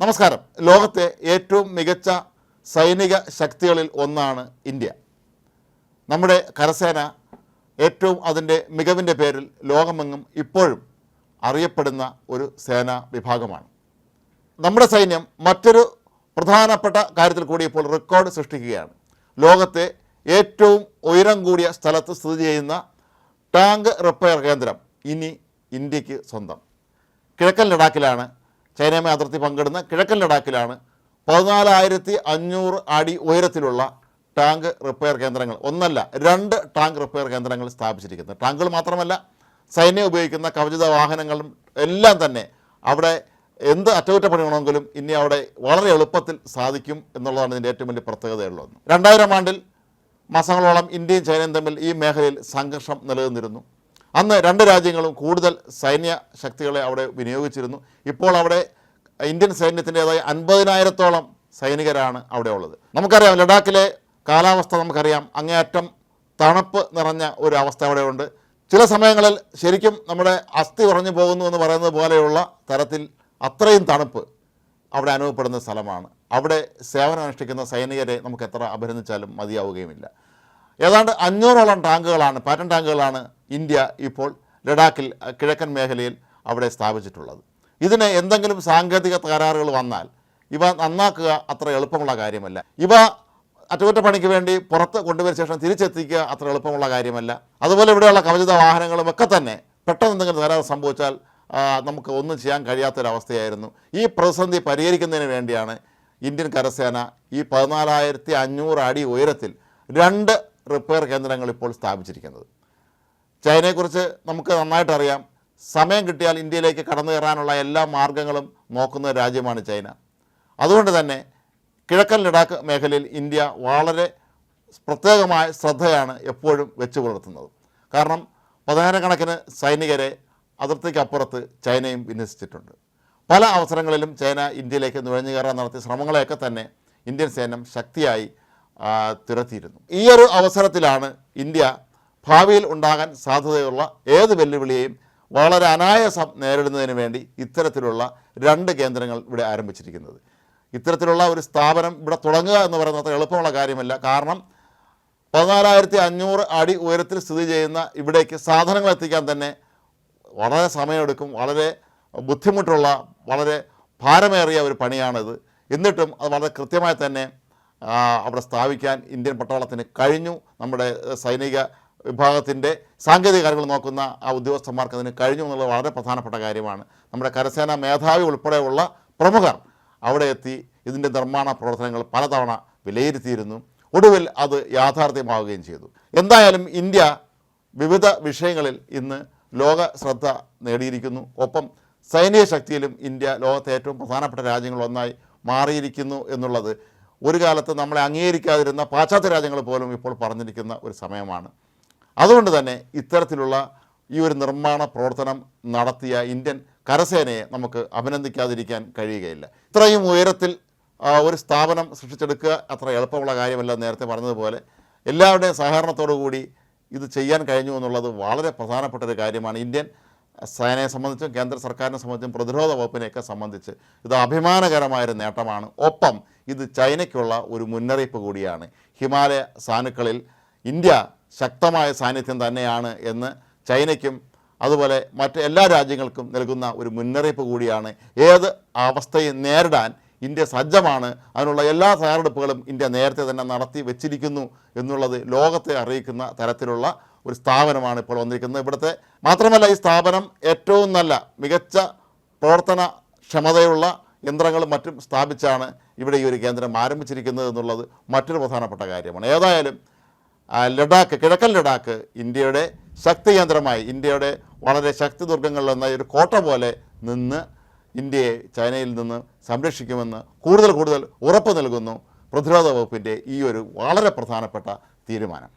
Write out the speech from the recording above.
നമസ്കാരം. ലോകത്തെ ഏറ്റവും മികച്ച സൈനിക ശക്തികളിൽ ഒന്നാണ് ഇന്ത്യ. നമ്മുടെ കരസേന ഏറ്റവും അതിന്റെ മികവിന്റെ പേരിൽ ലോകമെങ്ങും ഇപ്പോഴും അറിയപ്പെടുന്ന ഒരു സേനാ വിഭാഗമാണ്. നമ്മുടെ സൈന്യം മറ്റൊരു പ്രധാനപ്പെട്ട കാര്യത്തിൽ കൂടി ഇപ്പോൾ റെക്കോർഡ് സൃഷ്ടിക്കുകയാണ്. ലോകത്തെ ഏറ്റവും ഉയരം കൂടിയ സ്ഥലത്ത് സ്ഥിതി ചെയ്യുന്ന ടാങ്ക് റിപ്പയർ കേന്ദ്രം ഇനി ഇന്ത്യയ്ക്ക് സ്വന്തം. കിഴക്കൻ ലഡാക്കിലാണ് ചൈനയുമായി അതിർത്തി പങ്കിടുന്ന കിഴക്കൻ ലഡാക്കിലാണ് പതിനാലായിരത്തി അഞ്ഞൂറ് അടി ഉയരത്തിലുള്ള ടാങ്ക് റിപ്പയർ കേന്ദ്രങ്ങൾ. ഒന്നല്ല രണ്ട് ടാങ്ക് റിപ്പയർ കേന്ദ്രങ്ങൾ സ്ഥാപിച്ചിരിക്കുന്നത്. ടാങ്കുകൾ മാത്രമല്ല സൈന്യം ഉപയോഗിക്കുന്ന കവചിത വാഹനങ്ങളും എല്ലാം തന്നെ അവിടെ എന്ത് അറ്റകുറ്റപ്പണിയാണെങ്കിലും ഇനി അവിടെ വളരെ എളുപ്പത്തിൽ സാധിക്കും എന്നുള്ളതാണ് ഇതിന്റെ ഏറ്റവും വലിയ പ്രത്യേകതയുള്ളത് രണ്ടായിരം ആണ്ടിൽ മാസങ്ങളോളം ഇന്ത്യയും ചൈനയും തമ്മിൽ ഈ മേഖലയിൽ സംഘർഷം നിലനിന്നിരുന്നു. അന്ന് രണ്ട് രാജ്യങ്ങളും കൂടുതൽ സൈന്യ ശക്തികളെ അവിടെ വിനിയോഗിച്ചിരുന്നു. ഇപ്പോൾ അവിടെ ഇന്ത്യൻ സൈന്യത്തിന്റെതായ അൻപതിനായിരത്തോളം സൈനികരാണ് അവിടെ ഉള്ളത്. നമുക്കറിയാം ലഡാക്കിലെ കാലാവസ്ഥ നമുക്കറിയാം. അങ്ങേയറ്റം തണുപ്പ് നിറഞ്ഞ ഒരു അവസ്ഥ അവിടെയുണ്ട് ചില സമയങ്ങളിൽ ശരിക്കും നമ്മുടെ അസ്ഥി ഉറഞ്ഞു പോകുന്നു എന്ന് പറയുന്നത് പോലെയുള്ള തരത്തിൽ അത്രയും തണുപ്പ് അവിടെ അനുഭവപ്പെടുന്ന സ്ഥലമാണ്. അവിടെ സേവനം അനുഷ്ഠിക്കുന്ന സൈനികരെ നമുക്ക് എത്ര അഭിനന്ദിച്ചാലും മതിയാവുകയുമില്ല. ഏതാണ്ട് അഞ്ഞൂറോളം ടാങ്കുകളാണ് പാറ്റൻ ടാങ്കുകളാണ് ഇന്ത്യ ഇപ്പോൾ ലഡാക്കിൽ കിഴക്കൻ മേഖലയിൽ അവിടെ സ്ഥാപിച്ചിട്ടുള്ളത്. ഇതിന് എന്തെങ്കിലും സാങ്കേതിക തകരാറുകൾ വന്നാൽ ഇവ നന്നാക്കുക അത്ര എളുപ്പമുള്ള കാര്യമല്ല. ഇവ അറ്റകുറ്റപ്പണിക്ക് വേണ്ടി പുറത്ത് കൊണ്ടുവരുന്ന ശേഷം തിരിച്ചെത്തിക്കുക അത്ര എളുപ്പമുള്ള കാര്യമല്ല. അതുപോലെ ഇവിടെയുള്ള കവചിത വാഹനങ്ങളും ഒക്കെ തന്നെ പെട്ടെന്ന് എന്തെങ്കിലും തകരാറ് സംഭവിച്ചാൽ നമുക്ക് ഒന്നും ചെയ്യാൻ കഴിയാത്തൊരവസ്ഥയായിരുന്നു. ഈ പ്രതിസന്ധി പരിഹരിക്കുന്നതിന് വേണ്ടിയാണ് ഇന്ത്യൻ കരസേന ഈ പതിനാലായിരത്തി അഞ്ഞൂറ് അടി ഉയരത്തിൽ രണ്ട് റിപ്പയർ കേന്ദ്രങ്ങൾ ഇപ്പോൾ സ്ഥാപിച്ചിരിക്കുന്നത്. ചൈനയെക്കുറിച്ച് നമുക്ക് നന്നായിട്ടറിയാം. സമയം കിട്ടിയാൽ ഇന്ത്യയിലേക്ക് കടന്നു കയറാനുള്ള എല്ലാ മാർഗങ്ങളും നോക്കുന്ന രാജ്യമാണ് ചൈന. അതുകൊണ്ട് തന്നെ കിഴക്കൻ ലഡാക്ക് മേഖലയിൽ ഇന്ത്യ വളരെ പ്രത്യേകമായ ശ്രദ്ധയാണ് എപ്പോഴും വെച്ചു പുലർത്തുന്നത്. കാരണം പതിനായിരക്കണക്കിന് സൈനികരെ അതിർത്തിക്കപ്പുറത്ത് ചൈനയും വിന്യസിച്ചിട്ടുണ്ട്. പല അവസരങ്ങളിലും ചൈന ഇന്ത്യയിലേക്ക് നുഴഞ്ഞു കയറാൻ നടത്തിയ ശ്രമങ്ങളെയൊക്കെ തന്നെ ഇന്ത്യൻ സൈന്യം ശക്തിയായി തുരത്തിയിരുന്നു. ഈ ഒരു അവസരത്തിലാണ് ഇന്ത്യ ഭാവിയിൽ ഉണ്ടാകാൻ സാധ്യതയുള്ള ഏത് വെല്ലുവിളിയെയും വളരെ അനായാസം നേരിടുന്നതിന് വേണ്ടി ഇത്തരത്തിലുള്ള രണ്ട് കേന്ദ്രങ്ങൾ ഇവിടെ ആരംഭിച്ചിരിക്കുന്നത്. ഇത്തരത്തിലുള്ള ഒരു സ്ഥാപനം ഇവിടെ തുടങ്ങുക എന്ന് പറയുന്നത് അത്ര എളുപ്പമുള്ള കാര്യമല്ല. കാരണം പതിനാലായിരത്തി അഞ്ഞൂറ് അടി ഉയരത്തിൽ സ്ഥിതി ചെയ്യുന്ന ഇവിടേക്ക് സാധനങ്ങൾ എത്തിക്കാൻ തന്നെ വളരെ സമയമെടുക്കും. വളരെ ബുദ്ധിമുട്ടുള്ള വളരെ ഭാരമേറിയ ഒരു പണിയാണിത്. എന്നിട്ടും അത് വളരെ കൃത്യമായി തന്നെ അവിടെ സ്ഥാപിക്കാൻ ഇന്ത്യൻ പട്ടാളത്തിന് കഴിഞ്ഞു. നമ്മുടെ സൈനിക വിഭാഗത്തിന്റെ സാങ്കേതിക കാര്യങ്ങൾ നോക്കുന്ന ആ ഉദ്യോഗസ്ഥന്മാർക്ക് അതിന് കഴിഞ്ഞു എന്നുള്ളത് വളരെ പ്രധാനപ്പെട്ട കാര്യമാണ്. നമ്മുടെ കരസേന മേധാവി ഉൾപ്പെടെയുള്ള പ്രമുഖർ അവിടെ എത്തി ഇതിന്റെ നിർമ്മാണ പ്രവർത്തനങ്ങൾ പലതവണ വിലയിരുത്തിയിരുന്നു. ഒടുവിൽ അത് യാഥാർത്ഥ്യമാവുകയും ചെയ്തു. എന്തായാലും ഇന്ത്യ വിവിധ വിഷയങ്ങളിൽ ഇന്ന് ലോക ശ്രദ്ധ നേടിയിരിക്കുന്നു. ഒപ്പം സൈനിക ശക്തിയിലും ഇന്ത്യ ലോകത്തെ ഏറ്റവും പ്രധാനപ്പെട്ട രാജ്യങ്ങളൊന്നായി മാറിയിരിക്കുന്നു എന്നുള്ളത് ഒരു കാലത്ത് നമ്മളെ അംഗീകരിക്കാതിരുന്ന പാശ്ചാത്യ രാജ്യങ്ങൾ പോലും ഇപ്പോൾ പറഞ്ഞിരിക്കുന്ന ഒരു സമയമാണ്. അതുകൊണ്ട് തന്നെ ഇത്തരത്തിലുള്ള ഈ ഒരു നിർമ്മാണ പ്രവർത്തനം നടത്തിയ ഇന്ത്യൻ കരസേനയെ നമുക്ക് അഭിനന്ദിക്കാതിരിക്കാൻ കഴിയുകയില്ല. ഇത്രയും ഉയരത്തിൽ ഒരു സ്ഥാപനം സൃഷ്ടിച്ചെടുക്കുക അത്ര എളുപ്പമുള്ള കാര്യമല്ല നേരത്തെ പറഞ്ഞതുപോലെ എല്ലാവരുടെയും സഹകരണത്തോടു കൂടി ഇത് ചെയ്യാൻ കഴിഞ്ഞു എന്നുള്ളത് വളരെ പ്രധാനപ്പെട്ട ഒരു കാര്യമാണ്. ഇന്ത്യൻ സേനയെ സംബന്ധിച്ചും കേന്ദ്ര സർക്കാരിനെ സംബന്ധിച്ചും പ്രതിരോധ വകുപ്പിനെയൊക്കെ സംബന്ധിച്ച് ഇത് അഭിമാനകരമായൊരു നേട്ടമാണ്. ഒപ്പം ഇത് ചൈനയ്ക്കുള്ള ഒരു മുന്നറിയിപ്പ് കൂടിയാണ്. ഹിമാലയ സാനുക്കളിൽ ഇന്ത്യ ശക്തമായ സാന്നിധ്യം തന്നെയാണ് എന്ന് ചൈനയ്ക്കും അതുപോലെ മറ്റ് എല്ലാ രാജ്യങ്ങൾക്കും നൽകുന്ന ഒരു മുന്നറിയിപ്പ് കൂടിയാണ്. ഏത് അവസ്ഥയും നേരിടാൻ ഇന്ത്യ സജ്ജമാണ് അതിനുള്ള എല്ലാ തയ്യാറെടുപ്പുകളും ഇന്ത്യ നേരത്തെ തന്നെ നടത്തി വെച്ചിരിക്കുന്നു എന്നുള്ളത് ലോകത്തെ അറിയിക്കുന്ന തരത്തിലുള്ള ഒരു സ്ഥാപനമാണ് ഇപ്പോൾ വന്നിരിക്കുന്നത്. ഇവിടുത്തെ മാത്രമല്ല ഈ സ്ഥാപനം ഏറ്റവും നല്ല മികച്ച പ്രവർത്തന ക്ഷമതയുള്ള യന്ത്രങ്ങളും മറ്റും സ്ഥാപിച്ചാണ് ഇവിടെ ഈ ഒരു കേന്ദ്രം ആരംഭിച്ചിരിക്കുന്നത് എന്നുള്ളത് മറ്റൊരു പ്രധാനപ്പെട്ട കാര്യമാണ്. ഏതായാലും ലഡാക്ക് കിഴക്കൻ ലഡാക്ക് ഇന്ത്യയുടെ ശക്തി കേന്ദ്രമായി ഇന്ത്യയുടെ വളരെ ശക്തി ദുർഗങ്ങളിലെന്ന ഒരു കോട്ട പോലെ നിന്ന് ഇന്ത്യയെ ചൈനയിൽ നിന്ന് സംരക്ഷിക്കുമെന്ന് കൂടുതൽ കൂടുതൽ ഉറപ്പ് നൽകുന്നു പ്രതിരോധ വകുപ്പിന്റെ ഈ ഒരു വളരെ പ്രധാനപ്പെട്ട തീരുമാനം.